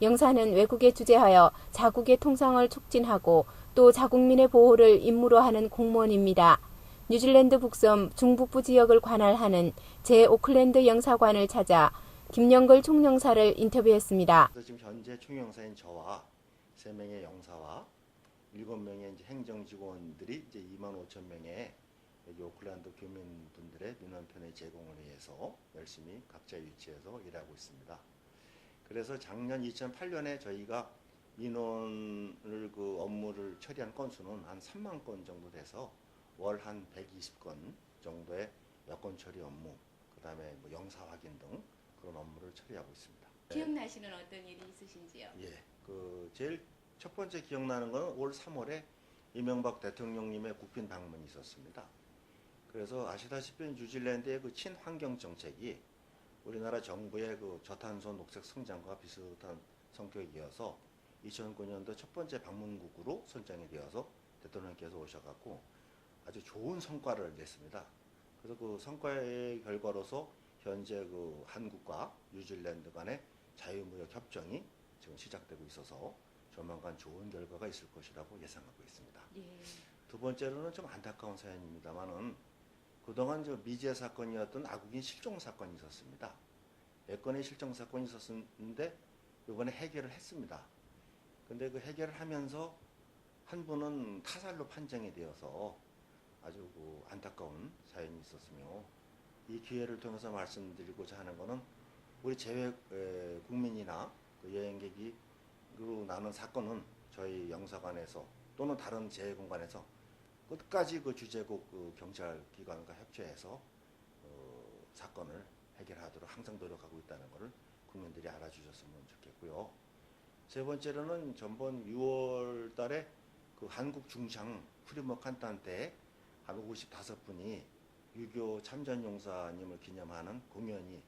영사는 외국에 주재하여 자국의 통상을 촉진하고 또 자국민의 보호를 임무로 하는 공무원입니다. 뉴질랜드 북섬 중북부 지역을 관할하는 제 오클랜드 영사관을 찾아 김영걸 총영사를 인터뷰했습니다. 지금 현재 총영사인 저와 세 명의 영사와 일곱 명의 이제 행정 직원들이 이제 2만 5천 명의 오클랜드 교민분들의 민원편의 제공을 위해서 열심히 각자 위치에서 일하고 있습니다. 그래서 작년 2008년에 저희가 민원을 그 업무를 처리한 건수는 한 3만 건 정도 돼서 월 한 120건 정도의 여건 처리 업무, 그다음에 뭐 영사 확인 등 그런 업무를 처리하고 있습니다. 기억나시는 어떤 일이 있으신지요? 예, 그 제일 첫 번째 기억나는 거는 올 3월에 이명박 대통령님의 국빈 방문이 있었습니다. 그래서 아시다시피 뉴질랜드의 그 친환경 정책이 우리나라 정부의 그 저탄소 녹색 성장과 비슷한 성격이어서 2009년도 첫 번째 방문국으로 선정이 되어서 대통령께서 오셔갖고 아주 좋은 성과를 냈습니다. 그래서 그 성과의 결과로서 현재 그 한국과 뉴질랜드 간의 자유무역 협정이 지금 시작되고 있어서 조만간 좋은 결과가 있을 것이라고 예상하고 있습니다. 예. 두 번째로는 좀 안타까운 사연입니다만은 그동안 저 미제 사건이었던 아국인 실종 사건이 있었습니다. 몇 건의 실종 사건이 있었는데 이번에 해결을 했습니다. 근데 그 해결을 하면서 한 분은 타살로 판정이 되어서 아주 그 안타까운 사연이 있었으며 이 기회를 통해서 말씀드리고자 하는 것은 우리 재외 에, 국민이나 그 여행객이 그 나는 사건은 저희 영사관에서 또는 다른 재해 공간에서 끝까지 그 주재국 그 경찰 기관과 협조해서 어, 사건을 해결하도록 항상 노력하고 있다는 것을 국민들이 알아주셨으면 좋겠고요. 세 번째로는 전번 6월 달에 그 한국 중창 프리머 칸탄 때한 55분이 유교 참전용사님을 기념하는 공연이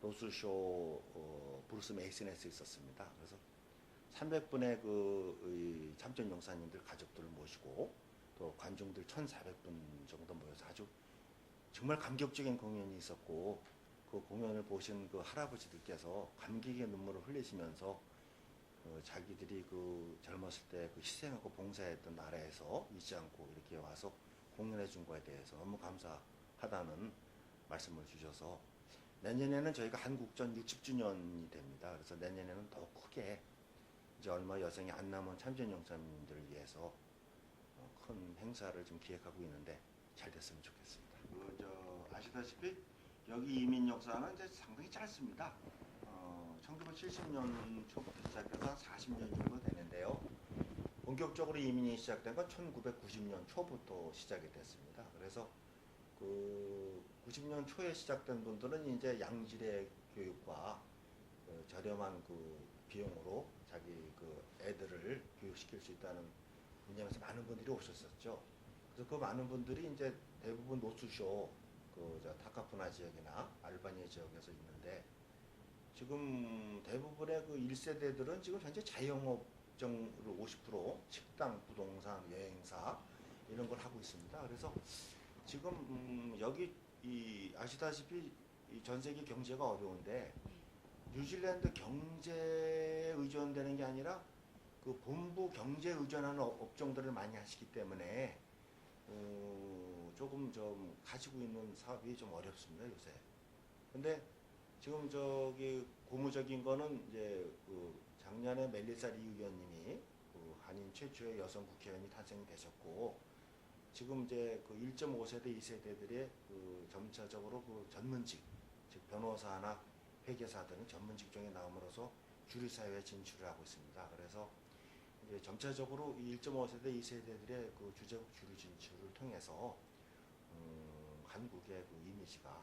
로스쇼 어, 브루스 메이슨에서 있었습니다. 그래서 300분의 그이 참전용사님들 가족들을 모시고 또 관중들 1,400분 정도 모여서 아주 정말 감격적인 공연이 있었고 그 공연을 보신 그 할아버지들께서 감격의 눈물을 흘리시면서 그 자기들이 그 젊었을 때 그 희생하고 봉사했던 나라에서 잊지 않고 이렇게 와서 공연해 준 거에 대해서 너무 감사하다는 말씀을 주셔서 내년에는 저희가 한국전 60주년이 됩니다. 그래서 내년에는 더 크게 이제 얼마 여성이 안 남은 참전 용사님들을 위해서 행사를 좀 기획하고 있는데 잘 됐으면 좋겠습니다. 그 저 아시다시피 여기 이민 역사는 이제 상당히 짧습니다. 어, 1970년 초부터 시작해서 한 40년 정도 되는데요. 본격적으로 이민이 시작된 건 1990년 초부터 시작이 됐습니다. 그래서 그 90년 초에 시작된 분들은 이제 양질의 교육과 그 저렴한 그 비용으로 자기 그 애들을 교육시킬 수 있다는 분야에서 많은 분들이 오셨었죠. 그래서 그 많은 분들이 이제 대부분 노스쇼 그저 타카푸나 지역이나 알바니아 지역에서 있는데 지금 대부분의 그 1세대들은 지금 현재 자영업적으로 50% 식당, 부동산, 여행사 이런 걸 하고 있습니다. 그래서 지금 음 여기 이 아시다시피 이 전 세계 경제가 어려운데 뉴질랜드 경제에 의존되는 게 아니라 그 본부 경제 의존하는 업- 업종들을 많이 하시기 때문에 어, 조금 좀 가지고 있는 사업이 좀 어렵습니다 요새. 근데 지금 저기 고무적인 거는 이제 그 작년에 멜리사 리 의원님이 그 한인 최초의 여성 국회의원이 탄생되셨고 지금 이제 그 1.5세대, 2세대들의 그 점차적으로 그 전문직, 즉 변호사나 회계사 등은 전문 직 종에 나옴으로써 주류 사회에 진출을 하고 있습니다. 그래서 이제 점차적으로 이 1.5세대, 2세대들의 그 주재국 주류 진출을 통해서 음, 한국의 그 이미지가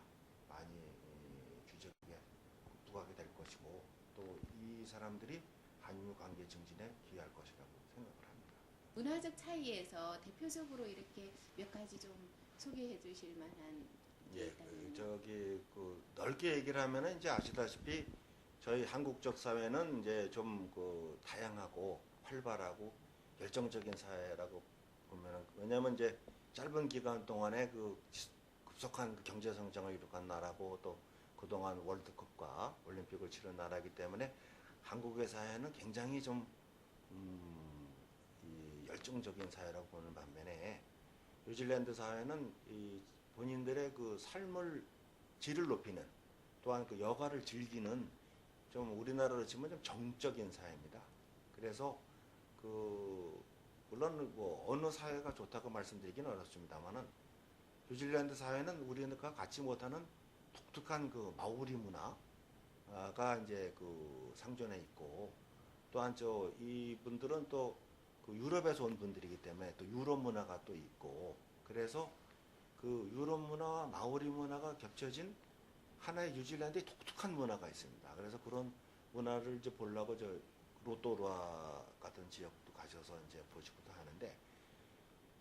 많이 이 주재국에 부각이 될 것이고 또 이 사람들이 한유 관계 증진에 기여할 것이라고 생각을 합니다. 문화적 차이에서 대표적으로 이렇게 몇 가지 좀 소개해 주실 만한 게 예, 그 저기 그 넓게 얘기를 하면은 이제 아시다시피 저희 한국적 사회는 이제 좀 그 다양하고 활발하고 열정적인 사회라고 보면은 왜냐하면 이제 짧은 기간 동안에 그 지- 급속한 그 경제 성장을 이룩한 나라고 또 그동안 월드컵과 올림픽을 치른 나라이기 때문에 한국의 사회는 굉장히 좀 음, 이 열정적인 사회라고 보는 반면에 뉴질랜드 사회는 이 본인들의 그 삶을 질을 높이는 또한 그 여가를 즐기는 좀 우리나라로 치면 좀 정적인 사회입니다. 그래서 그 물론 뭐 어느 사회가 좋다고 말씀드리기는 어렵습니다만은 뉴질랜드 사회는 우리가 갖지 못하는 독특한 그 마오리 문화가 이제 그 상존해 있고 또한 저 이분들은 또 그 유럽에서 온 분들이기 때문에 또 유럽 문화가 또 있고 그래서 그 유럽 문화와 마오리 문화가 겹쳐진 하나의 뉴질랜드의 독특한 문화가 있습니다. 그래서 그런 문화를 이제 보려고 저 로또루아 같은 지역도 가셔서 이제 보시기도 하는데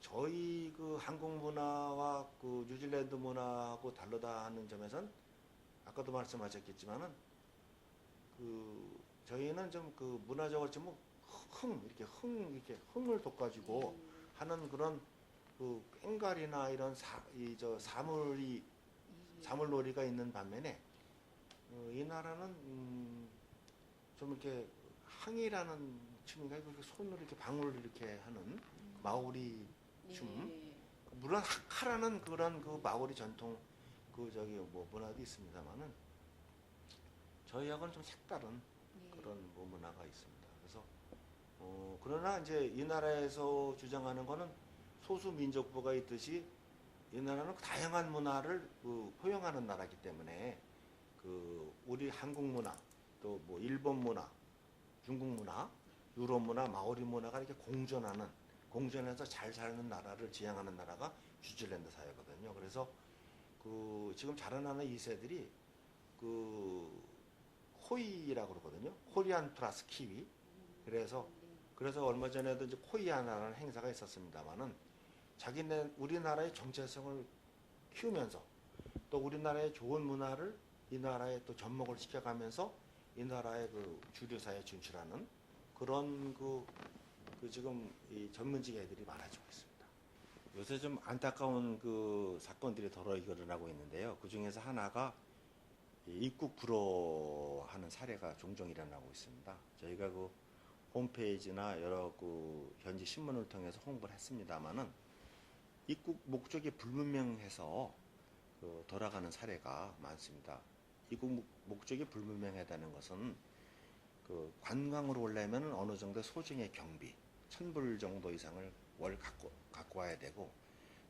저희 그 한국 문화와 그 뉴질랜드 문화하고 다르다 하는 점에선 아까도 말씀하셨겠지만은 그 저희는 좀 그 문화적으로 좀 흥 이렇게 흥 이렇게 흥을 돋가지고 음, 하는 그런 그 꽹가리나 이런 사 이 저 사물이 예. 사물놀이가 있는 반면에 어, 이 나라는 음, 좀 이렇게 항이라는 춤인가 이렇게 손으로 이렇게 방울을 이렇게 하는 마오리 춤? 예. 물론 하카라는 그런 그 마오리 전통 그 저기 뭐 문화도 있습니다만은 저희하고는 좀 색다른 예. 그런 뭐 문화가 있습니다. 그래서 어, 그러나 이제 이 나라에서 주장하는 거는 소수 민족부가 있듯이 이 나라는 다양한 문화를 그 포용하는 나라이기 때문에 그 우리 한국 문화 또 뭐 일본 문화, 중국 문화, 유럽 문화, 마오리 문화가 이렇게 공존하는 공존해서 잘 사는 나라를 지향하는 나라가 뉴질랜드 사회거든요. 그래서 그 지금 자라나는 2세들이 그 코이라고 그러거든요. 코리안 플러스 키위. 그래서 그래서 얼마 전에도 이제 코이아나라는 행사가 있었습니다만은 자기네 우리나라의 정체성을 키우면서 또 우리나라의 좋은 문화를 이 나라에 또 접목을 시켜가면서 이 나라의 그 주류 사회에 진출하는 그런 그, 그 지금 이 전문직 애들이 많아지고 있습니다. 요새 좀 안타까운 그 사건들이 더러 일어나고 있는데요. 그 중에서 하나가 이 입국 불허하는 사례가 종종 일어나고 있습니다. 저희가 그 홈페이지나 여러 그 현지 신문을 통해서 홍보를 했습니다만은 입국 목적이 불분명해서 그 돌아가는 사례가 많습니다. 목- 목적이 불분명하다는 것은 그 관광으로 오려면 어느 정도 소중의 경비, 천불 정도 이상을 월 갖고 갖고 와야 되고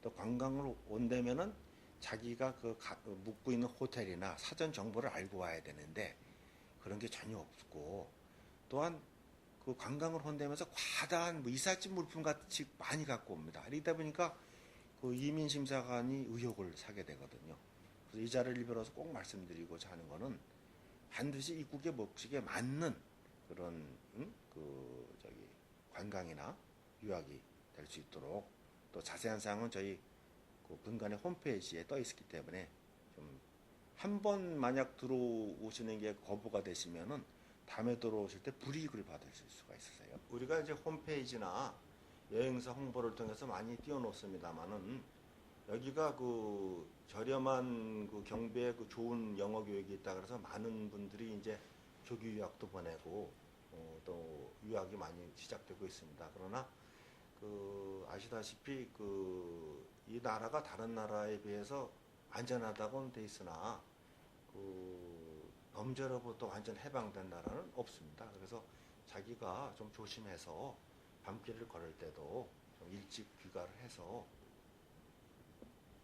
또 관광으로 온다면은 자기가 그 가- 그 묵고 있는 호텔이나 사전 정보를 알고 와야 되는데 그런 게 전혀 없고 또한 그 관광을 혼다면서 과다한 뭐 이삿짐 물품 같이 많이 갖고 옵니다. 이러다 보니까 그 이민 심사관이 의혹을 사게 되거든요. 그래서 이 자리를 빌어서 꼭 말씀드리고자 하는 거는 반드시 입국의 목적에 맞는 그런 음? 그 저기 관광이나 유학이 될 수 있도록 또 자세한 사항은 저희 그 분간의 홈페이지에 떠 있기 때문에 좀 한 번 만약 들어오시는 게 거부가 되시면은 다음에 들어오실 때 불이익을 받으실 수가 있으세요. 우리가 이제 홈페이지나 여행사 홍보를 통해서 많이 띄워놓습니다만은 여기가 그 저렴한 그 경비에 그 좋은 영어 교육이 있다 그래서 많은 분들이 이제 조기 유학도 보내고 어, 또 유학이 많이 시작되고 있습니다. 그러나 그 아시다시피 그 이 나라가 다른 나라에 비해서 안전하다고는 돼 있으나 그 범죄로부터 완전 해방된 나라는 없습니다. 그래서 자기가 좀 조심해서 밤길을 걸을 때도 좀 일찍 귀가를 해서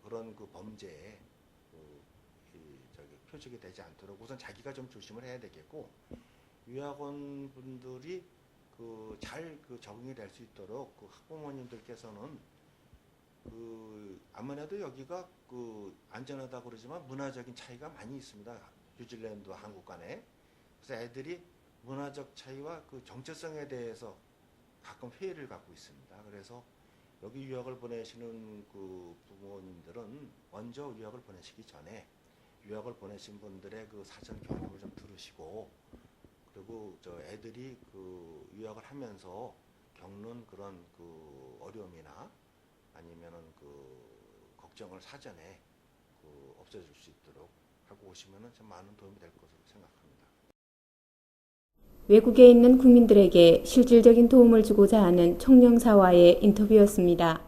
그런 그 범죄에 그, 이 저기 표적이 되지 않도록 우선 자기가 좀 조심을 해야 되겠고 유학원 분들이 그 잘 그 적응이 될 수 있도록 그 학부모님들께서는 그 아무래도 여기가 그 안전하다고 그러지만 문화적인 차이가 많이 있습니다. 뉴질랜드와 한국 간에. 그래서 애들이 문화적 차이와 그 정체성에 대해서 가끔 회의를 갖고 있습니다. 그래서 여기 유학을 보내시는 그 부모님들은 먼저 유학을 보내시기 전에 유학을 보내신 분들의 그 사전 경험을 좀 들으시고 그리고 저 애들이 그 유학을 하면서 겪는 그런 그 어려움이나 아니면은 그 걱정을 사전에 그 없애줄 수 있도록 하고 오시면은 참 많은 도움이 될 것으로 생각합니다. 외국에 있는 국민들에게 실질적인 도움을 주고자 하는 총영사와의 인터뷰였습니다.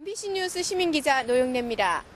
MBC 뉴스 시민기자 노영래입니다.